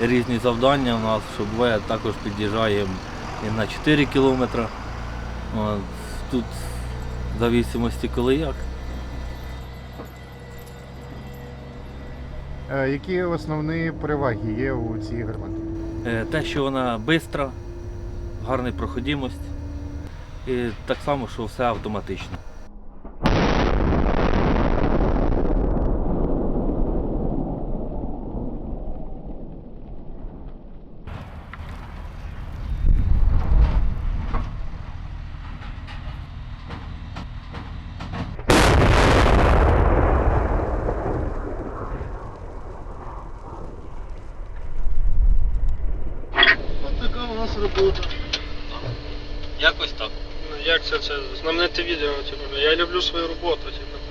різні завдання у нас, що буває також під'їжджаємо і на 4 кілометри. Тут в зависимості коли як. Е, Які основні переваги є у цій гарматі? Е, Те, що вона швидка, гарна проходимость. І так само, що все автоматично. Нас робота. Якось так. Ну, Як це це знамените відео, типу, я люблю свою роботу, типу.